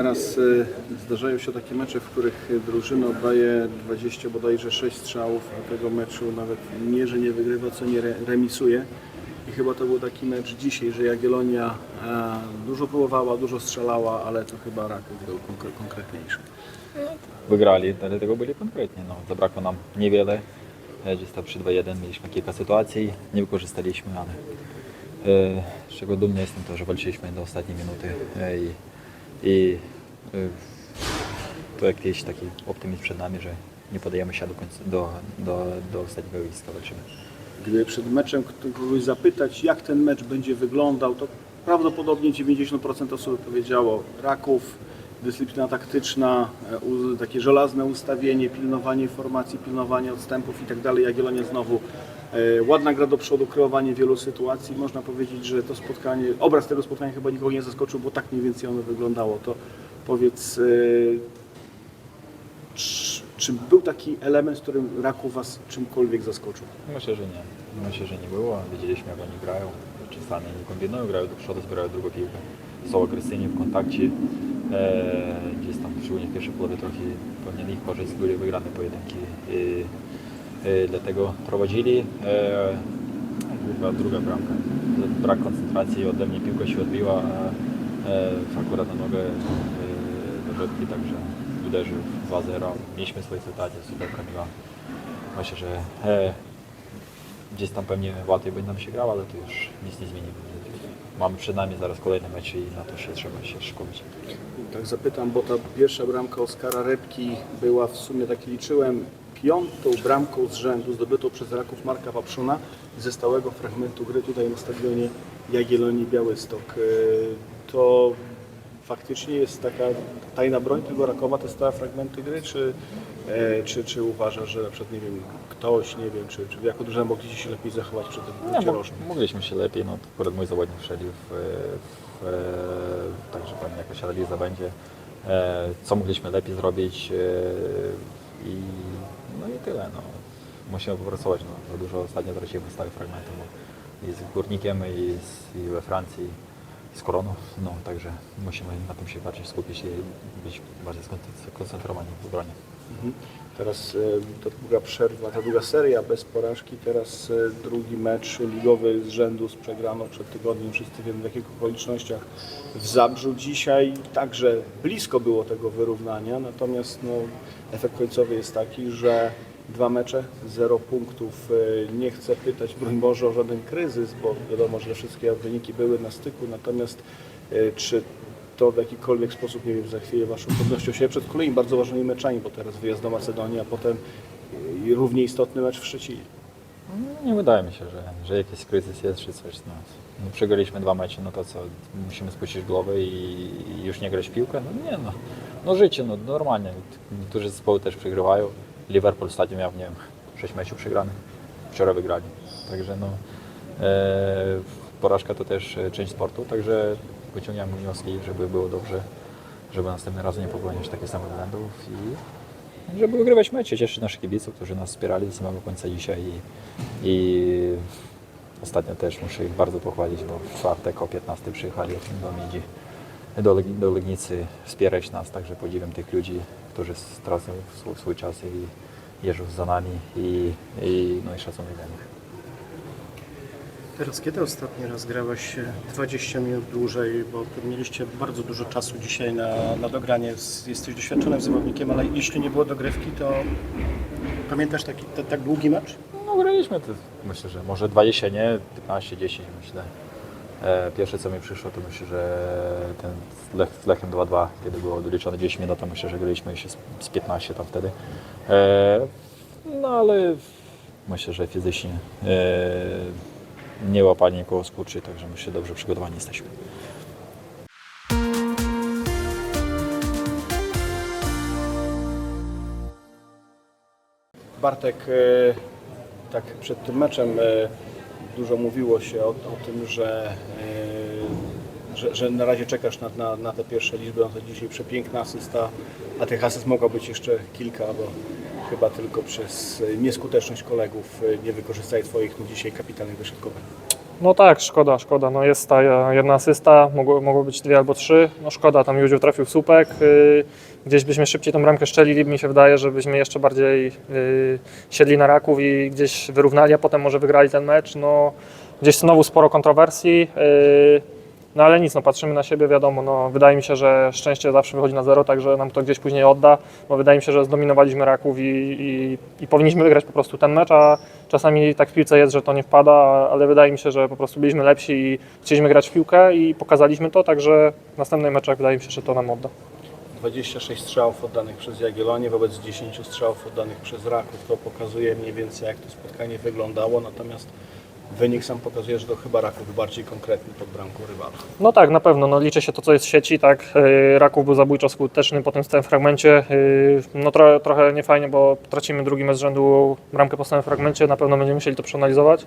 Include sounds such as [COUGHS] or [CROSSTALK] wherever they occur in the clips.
Teraz y, zdarzają się takie mecze, w których drużyna oddaje 20 bodajże 6 strzałów, a tego meczu nawet nie, że nie wygrywa, co nie re, remisuje. I chyba to był taki mecz dzisiaj, że Jagiellonia e, dużo próbowała, dużo strzelała, ale to chyba Raków był konkre, konkretniejszy. wygrali, dlatego byli konkretni. No, zabrakło nam niewiele. Gdzieś przy 2-1 mieliśmy kilka sytuacji, nie wykorzystaliśmy, ale e, z czego dumny jestem to, że walczyliśmy do ostatniej minuty e, i, i e, to jakiś taki optymizm przed nami, że nie podajemy się do, końca, do, do, do ostatniego wiska, walczymy. Gdyby przed meczem kogoś zapytać, jak ten mecz będzie wyglądał, to prawdopodobnie 90% osób powiedziało Raków, dyscyplina taktyczna, e, takie żelazne ustawienie, pilnowanie formacji, pilnowanie odstępów i tak dalej. Jagiellonia znowu ładna gra do przodu, kreowanie wielu sytuacji. Można powiedzieć, że to spotkanie, obraz tego spotkania chyba nikogo nie zaskoczył, bo tak mniej więcej ono wyglądało. To powiedz, e, czy, był taki element, w którym Raków Was czymkolwiek zaskoczył? Myślę, że nie. Myślę, że nie było. Widzieliśmy, jak oni grają. Czasami nie kombinują, grają do przodu, zbierają drugą piłkę. Są agresywni w kontakcie. E, gdzieś tam, szczególnie w pierwszej połowie, trochę pewnie na ich korzyść były wygrane pojedynki. E, dlatego prowadzili. E, druga, bramka. Brak koncentracji, ode mnie piłka się odbiła, a e, akurat na nogę e, do także uderzył 2-0. Mieliśmy swoje sytuacje, super była. Myślę, że e, gdzieś tam pewnie łatwiej będzie nam się grało, ale to już nic nie zmieni. Mamy przed nami zaraz kolejne mecze i na to się trzeba się szykować. Tak zapytam, bo ta pierwsza bramka Oskara Repki była w sumie, tak liczyłem, piątą bramką z rzędu zdobytą przez Raków Marka Papszuna ze stałego fragmentu gry tutaj na stadionie Jagiellonii Białystok. E, To faktycznie jest taka tajna broń tego Rakowa, te stałe fragmenty gry, czy, e, czy, czy uważasz, że na przykład, nie wiem, ktoś, nie wiem, czy, czy jako drużyna mogliście się lepiej zachować przed tym rocznym? mogliśmy się lepiej, no akurat mój zawodnik wszedł w, w, w także pewnie jakaś analiza będzie, e, co mogliśmy lepiej zrobić e, i no i tyle. No. Musimy popracować, no. za dużo ostatnio tracimy stałych fragmentów i z Górnikiem i, z, i we Francji i z Koroną, no także musimy na tym się bardziej skupić i być bardziej skoncentrowani w obronie. Mhm. Teraz e, ta długa przerwa, ta długa seria bez porażki, teraz e, drugi mecz ligowy z rzędu z przegraną przed tygodniem. Wszyscy wiemy w jakich okolicznościach w Zabrzu. Dzisiaj także blisko było tego wyrównania, natomiast no, efekt końcowy jest taki, że dwa mecze, zero punktów. E, Nie chcę pytać, broń Boże, o żaden kryzys, bo wiadomo, że wszystkie wyniki były na styku, natomiast czy to w jakikolwiek sposób, nie wiem, zachwieje Waszą pewnością siebie przed kolejnymi bardzo ważnymi meczami, bo teraz wyjazd do Macedonii, a potem y, równie istotny mecz w Szczecinie. No, nie wydaje mi się, że, że jakiś kryzys jest czy coś. No, no, przegraliśmy dwa mecze, no to co, musimy spuścić głowę i, i już nie grać w piłkę? No nie no. No życie, no normalnie. Niektórzy zespoły też przegrywają. Liverpool ostatnio miał, nie wiem, sześć meczów przegranych. Wczoraj wygrali. Także no, e, porażka to też e, część sportu, także wyciągamy wnioski, żeby było dobrze, żeby następnym razem nie popełniać takich samych błędów i żeby wygrywać mecze, cieszyć naszych kibiców, którzy nas wspierali do samego końca dzisiaj i, i ostatnio też muszę ich bardzo pochwalić, bo w czwartek o 15 przyjechali do Midzi, do, do Legnicy wspierać nas, także podziwiam tych ludzi, którzy stracą swój, swój czas i jeżdżą za nami i, i, no i szacunek dla nich. Teraz kiedy ostatni raz grałeś e, 20 minut dłużej, bo mieliście bardzo dużo czasu dzisiaj na, na dogranie. Jesteś doświadczonym zawodnikiem, ale jeśli nie było dogrywki, to pamiętasz taki te, tak długi mecz? No graliśmy to, myślę, że może 20, nie? 15, 10 myślę. E, pierwsze co mi przyszło to myślę, że ten Lech, Lechem 2-2, kiedy było doliczone 10 minut, to myślę, że graliśmy z, z 15 tam wtedy. E, no ale myślę, że fizycznie e, nie łapali nikogo skurczy, także myślę, że dobrze przygotowani jesteśmy. Bartek, e, tak przed tym meczem e, dużo mówiło się o, o tym, że, e, że, że na razie czekasz na, na, na te pierwsze liczby, no to dzisiaj przepiękna asysta, a tych asyst mogło być jeszcze kilka, bo chyba tylko przez e, nieskuteczność kolegów e, nie wykorzystali Twoich no, dzisiaj kapitalnych dośrodkowań. No tak, szkoda, szkoda. No jest ta jedna asysta, mogło, mogło być dwie albo trzy. No szkoda, tam Józio trafił w słupek. Yy, gdzieś byśmy szybciej tą bramkę szczelili, mi się wydaje, żebyśmy jeszcze bardziej yy, siedli na raków i gdzieś wyrównali, a potem może wygrali ten mecz. No, gdzieś znowu sporo kontrowersji. Yy, no ale nic, no patrzymy na siebie, wiadomo, no wydaje mi się, że szczęście zawsze wychodzi na zero, także nam to gdzieś później odda, bo wydaje mi się, że zdominowaliśmy Raków i, i, i powinniśmy wygrać po prostu ten mecz, a czasami tak w piłce jest, że to nie wpada, ale wydaje mi się, że po prostu byliśmy lepsi i chcieliśmy grać w piłkę i pokazaliśmy to, także w następnych meczach wydaje mi się, że to nam odda. 26 strzałów oddanych przez Jagiellonię wobec 10 strzałów oddanych przez Raków. To pokazuje mniej więcej jak to spotkanie wyglądało, natomiast wynik sam pokazuje, że to chyba Raków był bardziej konkretny pod bramką rywala. No tak, na pewno. No, liczy się to, co jest w sieci. Tak? Yy, Raków był zabójczo skuteczny po tym stałym fragmencie. Yy, No trochę, trochę niefajnie, bo tracimy drugi mecz z rzędu bramkę po stałym fragmencie. Na pewno będziemy musieli to przeanalizować.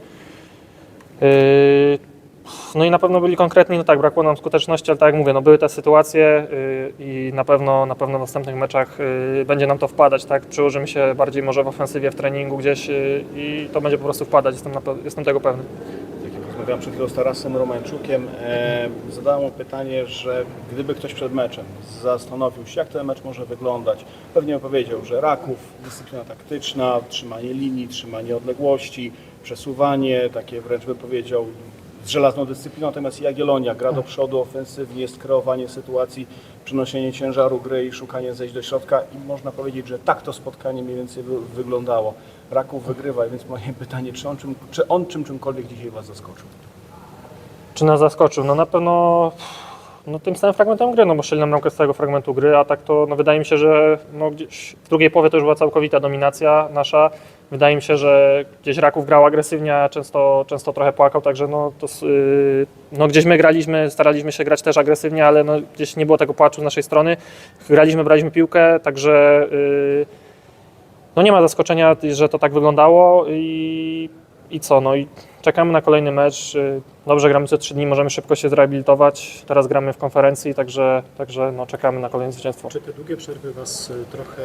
No i na pewno byli konkretni, no tak, brakło nam skuteczności, ale tak jak mówię, no były te sytuacje yy, i na pewno, na pewno w następnych meczach yy, będzie nam to wpadać, tak, przyłożymy się bardziej może w ofensywie, w treningu gdzieś yy, i to będzie po prostu wpadać, jestem, na, jestem tego pewny. Tak jak rozmawiałem przed chwilą z Tarasem Romańczukiem, e, zadałem mu pytanie, że gdyby ktoś przed meczem zastanowił się, jak ten mecz może wyglądać, pewnie powiedział, że Raków, dyscyplina taktyczna, trzymanie linii, trzymanie odległości, przesuwanie, takie wręcz by powiedział z żelazną dyscypliną, natomiast Jagiellonia gra do przodu ofensywnie, jest kreowanie sytuacji, przenoszenie ciężaru gry i szukanie zejść do środka i można powiedzieć, że tak to spotkanie mniej więcej wy, wyglądało. Raków wygrywa, więc moje [LAUGHS] pytanie, czy on, czym, czy on czym czymkolwiek dzisiaj Was zaskoczył? Czy nas zaskoczył? No na pewno no, tym samym fragmentem gry, no bo strzeli nam bramkę z całego fragmentu gry, a tak to no, wydaje mi się, że no, gdzieś w drugiej połowie to już była całkowita dominacja nasza. Wydaje mi się, że gdzieś Raków grał agresywnie, a często, często trochę płakał, także no, to, yy, no, gdzieś my graliśmy, staraliśmy się grać też agresywnie, ale no, gdzieś nie było tego płaczu z naszej strony. Graliśmy, braliśmy piłkę, także yy, no nie ma zaskoczenia, że to tak wyglądało i, i co, no i czekamy na kolejny mecz. Y, Dobrze gramy co trzy dni, możemy szybko się zrehabilitować. Teraz gramy w konferencji, także, także no, czekamy na kolejne zwycięstwo. Czy te długie przerwy Was y, trochę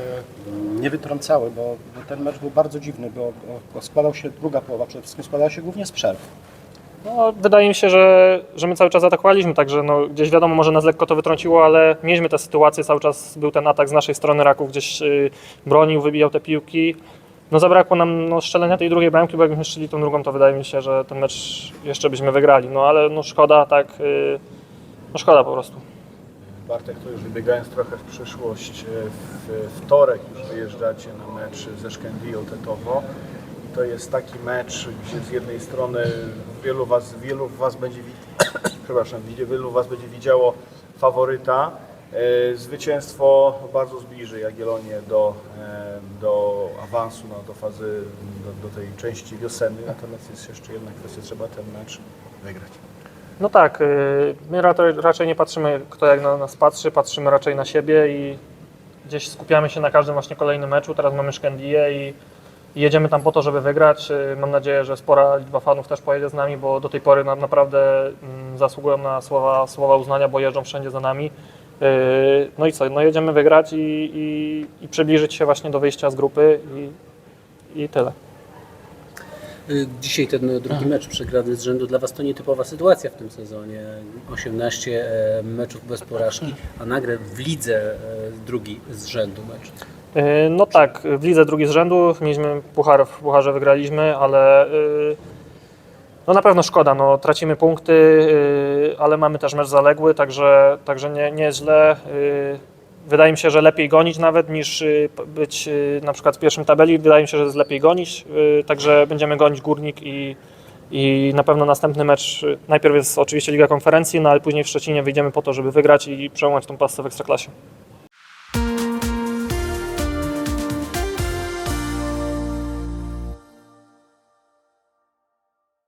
nie wytrącały, bo, bo ten mecz był bardzo dziwny, bo, bo, bo składał się, druga połowa przede wszystkim składała się głównie z przerw. No, wydaje mi się, że, że my cały czas atakowaliśmy, także no, gdzieś wiadomo, może nas lekko to wytrąciło, ale mieliśmy tę sytuację, cały czas był ten atak z naszej strony, Raków gdzieś y, bronił, wybijał te piłki. No zabrakło nam no, strzelenia tej drugiej bramki, bo jakbyśmy strzeli tą drugą, to wydaje mi się, że ten mecz jeszcze byśmy wygrali. No ale no szkoda, tak, y, no szkoda po prostu. Bartek, to już wybiegając trochę w przyszłość, e, w wtorek już wyjeżdżacie na mecz ze Szkędią Tetowo. I to jest taki mecz, gdzie z jednej strony wielu was, wielu was będzie, [COUGHS] przepraszam, wielu was będzie widziało faworyta. E, Zwycięstwo bardzo zbliży Jagiellonię do, e, do awansu, no, do fazy, do, do tej części wiosennej. Natomiast jest jeszcze jedna kwestia, trzeba ten mecz wygrać. No tak, y, my raczej, nie patrzymy, kto jak na nas patrzy, patrzymy raczej na siebie i gdzieś skupiamy się na każdym właśnie kolejnym meczu. Teraz mamy Szkendiję i, jedziemy tam po to, żeby wygrać. Mam nadzieję, że spora liczba fanów też pojedzie z nami, bo do tej pory na, naprawdę mm, zasługują na słowa, słowa uznania, bo jeżdżą wszędzie za nami. Y, No i co, no jedziemy wygrać i, i, i przybliżyć się właśnie do wyjścia z grupy i, i tyle. Y, Dzisiaj ten drugi mecz przegrany z rzędu dla Was to nietypowa sytuacja w tym sezonie. 18 e, meczów bez porażki, a nagle w lidze e, drugi z rzędu mecz. Yy, No tak, w lidze drugi z rzędu, mieliśmy puchar, w pucharze wygraliśmy, ale yy, no na pewno szkoda, no, tracimy punkty, yy, ale mamy też mecz zaległy, także, także nie, nie źle. Yy, Wydaje mi się, że lepiej gonić nawet niż yy, być yy, na przykład w pierwszym tabeli, wydaje mi się, że jest lepiej gonić, yy, także będziemy gonić Górnik i, i na pewno następny mecz, yy, najpierw jest oczywiście Liga Konferencji, no ale później w Szczecinie wyjdziemy po to, żeby wygrać i przełamać tą pasę w Ekstraklasie.